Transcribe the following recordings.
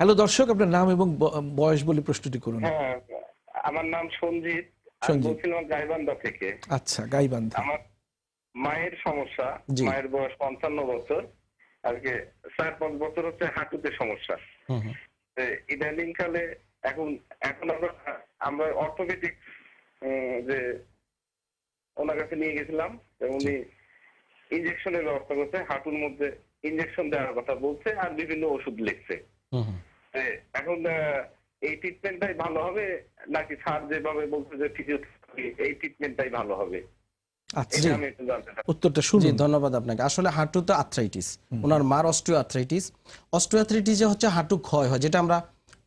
Hello দর্শক আপনার নাম এবং বয়স বলে প্রশ্নটি করুন। হ্যাঁ আমার নাম সঞ্জিত বলছিলাম গাইবান্ধা থেকে। আচ্ছা গাইবান্ধা। আমার মায়ের সমস্যা মায়ের বয়স পঞ্চান্ন বছর আজকে চার পাঁচ বছর হচ্ছে হাঁটুতে সমস্যা। ইদানিং কালে এখন এখন আমরা আমরা অর্থোপেডিক যে ওনার কাছে নিয়ে গেছিলাম উনি ইঞ্জেকশনের ব্যবস্থা করছে হাঁটুর মধ্যে ইঞ্জেকশন দেওয়ার কথা বলছে আর বিভিন্ন ওষুধ লিখছে। এখন এই ট্রিটমেন্টটাই ভালো হবে? নাকি স্যার যেভাবে বলছে যে ফিজিওথেরাপি এই ট্রিটমেন্টটাই ভালো হবে? আচ্ছা একটু জানতে উত্তরটা জি শুনুন। ধন্যবাদ আপনাকে। আসলে হাঁটুতে আর্থ্রাইটিস ওনার মার অস্টিও আর্থ্রাইটিস অস্টিও আর্থ্রাইটিসে হচ্ছে হাঁটু ক্ষয় হয় যেটা আমরা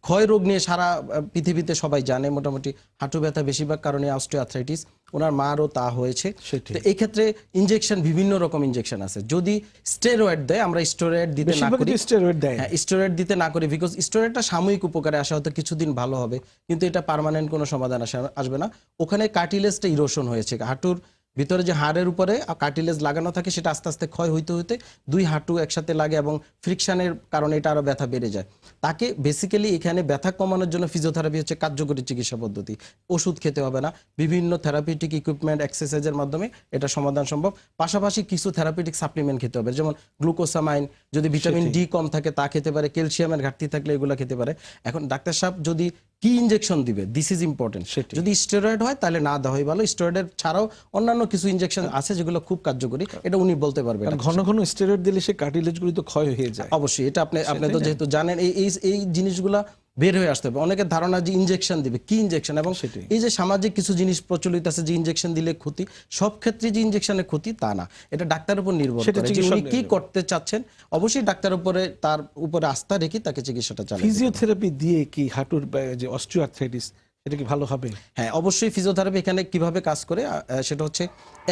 ক্ষয় রোগ নিয়ে সারা পৃথিবীতে সবাই জানে মোটামুটি। হাঁটু ব্যথা বেশিরভাগ কারণে অস্টিও আর্থ্রাইটিস ওনার মারও তা হয়েছে। তো এই ক্ষেত্রে ইনজেকশন বিভিন্ন রকম ইনজেকশন আছে। যদি স্টেরয়েড দেয় আমরা স্টেরয়েড দিতে না করি। স্টেরয়েড দেয়। হ্যাঁ স্টেরয়েড দিতে না করি বিকজ স্টেরয়েডটা সাময়িক উপকারে আসা হয়তো কিছুদিন ভালো হবে। কিন্তু এটা পার্মানেন্ট কোনো সমাধান আসা- আসবে না। ওখানে কার্টিলেজটা ইরোশন হয়েছে। হাঁটুর ভিতরে যে হাড়ের উপরে কার্টিলেজ লাগানো থাকে সেটা আস্তে আস্তে ক্ষয় হইতে হইতে দুই হাঁটু একসাথে লাগে এবং ফ্রিকশনের কারণে এটা আরও ব্যথা বেড়ে যায়। তাকে বেসিক্যালি এখানে ব্যথা কমানোর জন্য ফিজিওথেরাপি হচ্ছে কার্যকরী চিকিৎসা পদ্ধতি। ওষুধ খেতে হবে না। বিভিন্ন থেরাপিউটিক ইকুইপমেন্ট এক্সারসাইজের মাধ্যমে এটা সমাধান সম্ভব। পাশাপাশি কিছু থেরাপিউটিক সাপ্লিমেন্ট খেতে হবে। যেমন গ্লুকোসামাইন যদি ভিটামিন ডি কম থাকে তা খেতে পারে। ক্যালসিয়ামের ঘাটতি থাকলে এগুলো খেতে পারে। এখন ডাক্তার সাহেব যদি কি ইনজেকশন দিবে? This is important. যদি স্টেরয়েড হয় তাহলে না দেওয়াই ভালো। স্টেরয়েডের ছাড়াও অন্যান্য কিছু ইনজেকশন আছে যেগুলো খুব কার্যকরী। এটা উনি বলতে পারবেন। ঘন ঘন স্টেরয়েড দিলে সে কার্টিলেজ গুলি তো ক্ষয় হয়ে যায়। অবশ্যই। এটা আপনি আপনি তো যেহেতু জানেন এই এই এই জিনিসগুলা বের হয়ে আসতে হবে। অনেকের ধারণা যে ইনজেকশন দিবে। কি ইনজেকশন এবং সেটি এই যে সামাজিক কিছু জিনিস প্রচলিত আছে যে ইনজেকশন দিলে ক্ষতি সব ক্ষেত্রে যে ইনজেকশনের ক্ষতি তা না। এটা ডাক্তার উপর নির্ভর সেটা করে যে উনি কি করতে চাচ্ছেন। অবশ্যই ডাক্তার উপরে তার উপরে আস্থা রেখে তাকে চিকিৎসাটা চালাতে ফিজিওথেরাপি দিয়ে কি হাঁটুর যে অস্টিওআর্থ্রাইটিস এটা কি ভালো হবে? হ্যাঁ অবশ্যই ফিজিওথেরাপি এখানে কীভাবে কাজ করে সেটা হচ্ছে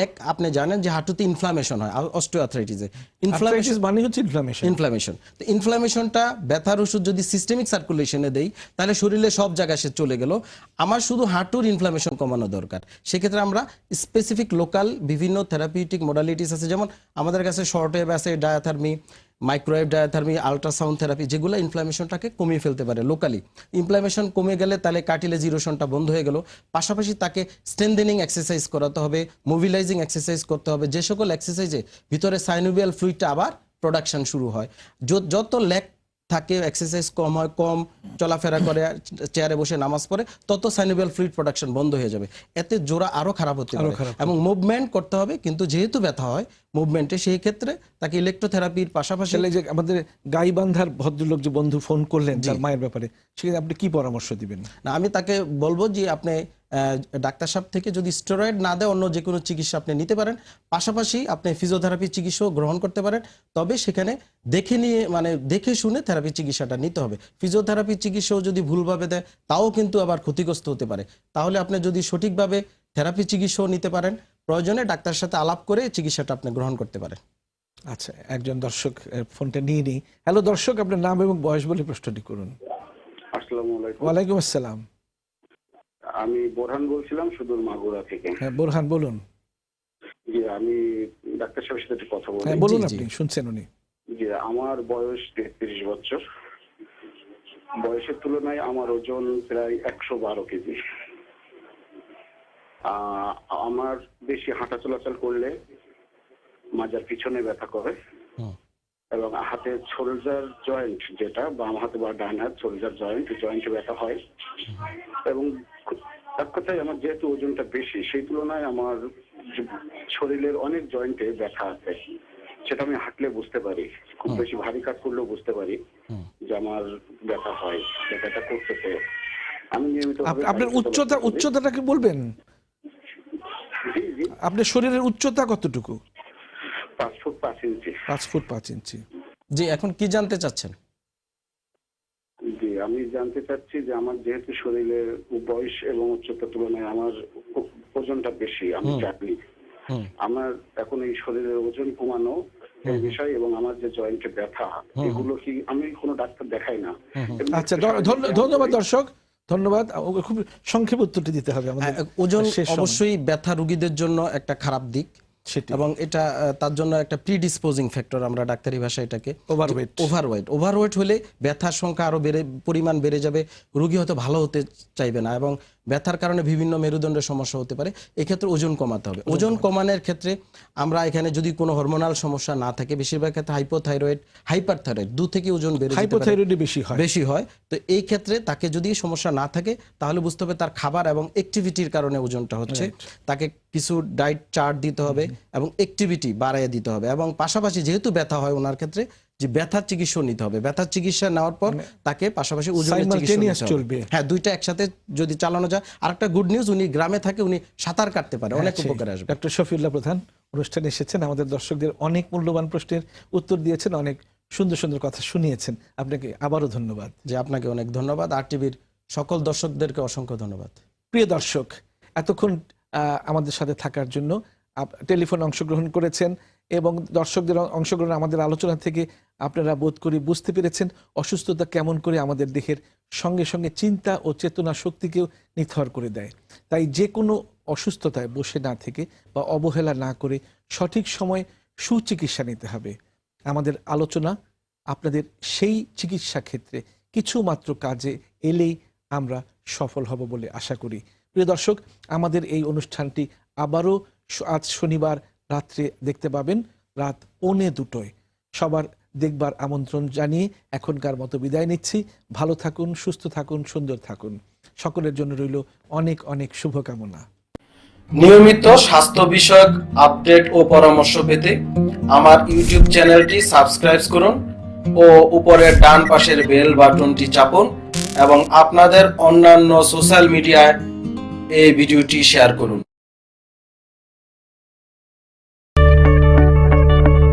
এক আপনি জানেন যে হাঁটুতে ইনফ্লামেশন হয় অস্টিওআর্থ্রাইটিসে ইনফ্লামেশন মানে হচ্ছে ইনফ্লামেশন ইনফ্লামেশন তো ইনফ্লামেশনটা ব্যথার ওষুধ যদি সিস্টেমিক সার্কুলেশনে দেই তাহলে শরীরে সব জায়গায় সে চলে গেল। আমার শুধু হাঁটুর ইনফ্লামেশন কমানো দরকার। সেক্ষেত্রে আমরা স্পেসিফিক লোকাল বিভিন্ন থেরাপিউটিক মোডালিটিস আছে যেমন আমাদের কাছে শর্ট ওয়েভ আছে diathermy microwave diathermy ultrasound therapy যেগুলো ইনফ্লামেশনটাকে কমিয়ে ফেলতে পারে লোকালি ইনফ্লামেশন কমে গেলে তাহলে কার্টিলেজ ইরোশনটা বন্ধ হয়ে গেল। পাশাপাশি তাকে স্ট্রেন্দেনিং এক্সারসাইজ করাতে হবে মোবিলাইজিং এক্সারসাইজ করতে হবে। যে সকল এক্সারসাইজে ভিতরে সাইনোভিয়াল ফ্লুইডটা আবার প্রোডাকশান শুরু হয়। যত ল্যাক থাকে এক্সারসাইজ কম হয় কম চলাফেরা করে চেয়ারে বসে নামাজ পড়ে তত সাইনোভিয়াল ফ্লুইড প্রোডাকশন বন্ধ হয়ে যাবে। এতে জোড়া আরও খারাপ হতে পারে। এবং মুভমেন্ট করতে হবে কিন্তু যেহেতু ব্যথা হয় মুভমেন্টে সেই ক্ষেত্রে তাকে ইলেকট্রোথেরাপির পাশাপাশি যে আমাদের গাইবান্ধার ভদ্রলোক যে বন্ধু ফোন করলেন তার মায়ের ব্যাপারে সেক্ষেত্রে আপনি কি পরামর্শ দিবেন? না আমি তাকে বলব যে আপনি ডাক্তার সাহেব থেকে যদি স্টেরয়েড না দেয় অন্য যে কোনো চিকিৎসা আপনি নিতে পারেন। পাশাপাশি আপনি ফিজিওথেরাপি চিকিৎসাও গ্রহণ করতে পারেন। তবে সেখানে দেখে নিয়ে মানে দেখে শুনে থেরাপি চিকিৎসাটা নিতে হবে। ফিজিওথেরাপি চিকিৎসাও যদি ভুলভাবে দেয় তাও কিন্তু আবার ক্ষতিগ্রস্ত হতে পারে। তাহলে আপনি যদি সঠিকভাবে থেরাপি চিকিৎসাও নিতে পারেন প্রয়োজনে ডাক্তারের সাথে আলাপ করে চিকিৎসাটা আপনি গ্রহণ করতে পারেন। আচ্ছা একজন দর্শক ফোনটা নিয়ে নিই। হ্যালো দর্শক আপনার নাম এবং বয়স বলে প্রশ্নটি করুন। আসসালামু আলাইকুম। ওয়ালাইকুম আসসালাম। আমি বোরহান বলছিলাম সুদূর মাগুরা থেকে। হ্যাঁ বোরহান বলুন। জি আমি ডাক্তার সাহেবের সাথে একটু কথা বলি। হ্যাঁ বলুন জি, জি। আপনি শুনছেন উনি। যে আমার বয়স তেত্রিশ বছর। বয়সের তুলনায় আমার ওজন প্রায় একশো বারো কেজি। আহ, আমার বেশি হাঁটা চলাচল করলে মাজার পিছনে ব্যথা করে। এবং হাতে শোল্ডার জয়েন্ট যেটা বাম হাতে বা ডান হাত শোল্ডার জয়েন্ট জয়েন্টে ব্যথা হয়। এবং এক কথায় আমার যেহেতু ওজনটা বেশি সেই তুলনায় আমার শরীরের অনেক জয়েন্টে ব্যথা আছে সেটা আমি হাঁটলে বুঝতে পারি। খুব বেশি ভারী কাজ করলেও বুঝতে পারি যে আমার ব্যথা হয় ব্যথাটা করতেছে। আমি নিয়মিত আপ- আপনার উচ্চতা উচ্চতাটা কি বলবেন? আপনার শরীরের উচ্চতা কতটুকু? পাঁচ ফুট পাঁচ ইঞ্চি। পাঁচ ফুট পাঁচ ইঞ্চি। জি এখন কি জানতে চাচ্ছেন? আমি জানতে চাচ্ছি যে আমার যেহেতু শরীরের বয়স এবং উচ্চতার তুলনায় আমার ওজনটা বেশি আমি। চাকরি। আমার এখন এই শরীরের ওজন কমানো বিষয় এবং আমার যে জয়েন্টে ব্যথা এগুলো কি আমি কোনো ডাক্তার দেখাই না। আচ্ছা ধন্যবাদ দর্শক ধন্যবাদ। ওকে খুব সংক্ষেপ উত্তরটি দিতে হবে আমাদের। ওজন শেষ অবশ্যই ব্যথা রোগীদের জন্য একটা খারাপ দিক। এবং এটা তার জন্য একটা প্রিডিসপোজিং ফ্যাক্টর আমরা ডাক্তারি ভাষায় এটাকে ওভারওয়েট ওভারওয়েট ওভারওয়েট হলে ব্যথার সংখ্যা আরও বেড়ে পরিমাণ বেড়ে যাবে রুগী হয়তো ভালো হতে চাইবে না এবং ব্যথার কারণে বিভিন্ন মেরুদণ্ডের সমস্যা হতে পারে এক্ষেত্রে ওজন কমাতে হবে। ওজন কমানোর ক্ষেত্রে আমরা এখানে যদি কোনো হরমোনাল সমস্যা না থাকে বেশিরভাগ ক্ষেত্রে হাইপোথাইরয়েড হাইপার থাইরয়েড দু থেকে ওজন বেড়ে। হাইপোথাইরয়েডই বেশি হয়। বেশি হয়। তো এই ক্ষেত্রে তাকে যদি সমস্যা না থাকে তাহলে বুঝতে হবে তার খাবার এবং অ্যাক্টিভিটির কারণে ওজনটা হচ্ছে। তাকে কিছু ডায়েট চার্ট দিতে হবে এবং অ্যাক্টিভিটি বাড়াইয়ে দিতে হবে। এবং পাশাপাশি যেহেতু ব্যথা হয় ওনার ক্ষেত্রে যে ব্যথার চিকিৎসা নিতে হবে। ব্যথার চিকিৎসা নেওয়ার পর তাকে পাশাপাশি ওজনের চিকিৎসা। চলবে। হ্যাঁ দুইটা একসাথে যদি চালানো যায়। আর একটা গুড নিউজ উনি গ্রামে থাকে উনি সাঁতার কাটতে পারে। অনেক সেই। উপকারে আসবে। ডক্টর শফিউল্লাহ প্রধান অনুষ্ঠানে এসেছেন। আমাদের দর্শকদের অনেক মূল্যবান প্রশ্নের উত্তর দিয়েছেন অনেক সুন্দর সুন্দর কথা শুনিয়েছেন। আপনাকে আবারও ধন্যবাদ। যে আপনাকে অনেক ধন্যবাদ। আর টিভির সকল দর্শকদেরকে অসংখ্য ধন্যবাদ। প্রিয় দর্শক এতক্ষণ আহ, আমাদের সাথে থাকার জন্য টেলিফোন অংশগ্রহণ করেছেন এবং দর্শকদের অংশগ্রহণ আমাদের আলোচনা থেকে আপনারা বোধ করি বুঝতে পেরেছেন অসুস্থতা কেমন করে আমাদের দেহের সঙ্গে সঙ্গে চিন্তা ও চেতনা শক্তিকেও নিথর করে দেয়। তাই যে কোনো অসুস্থতায় বসে না থেকে বা অবহেলা না করে সঠিক সময় সুচিকিৎসা নিতে হবে। আমাদের আলোচনা, আপনাদের সেই চিকিৎসা ক্ষেত্রে কিছু মাত্র কাজে এলেই আমরা সফল হব বলে আশা করি। প্রিয় দর্শক, আমাদের এই অনুষ্ঠানটি আবারও আজ শনিবার রাত্রে দেখতে পাবেন রাত পৌনে দুটোয়। সবার দেখবার আমন্ত্রণ জানিয়ে এখনকার মতো বিদায় নিচ্ছি। ভালো থাকুন, সুস্থ থাকুন, সুন্দর থাকুন। সকলের জন্য রইল অনেক অনেক শুভকামনা। নিয়মিত স্বাস্থ্য বিষয়ক আপডেট ও পরামর্শ পেতে আমার ইউটিউব চ্যানেলটি সাবস্ক্রাইব করুন ও উপরের ডান পাশের বেল বাটনটি চাপুন এবং আপনাদের অন্যান্য সোশ্যাল মিডিয়ায় এই ভিডিওটি শেয়ার করুন।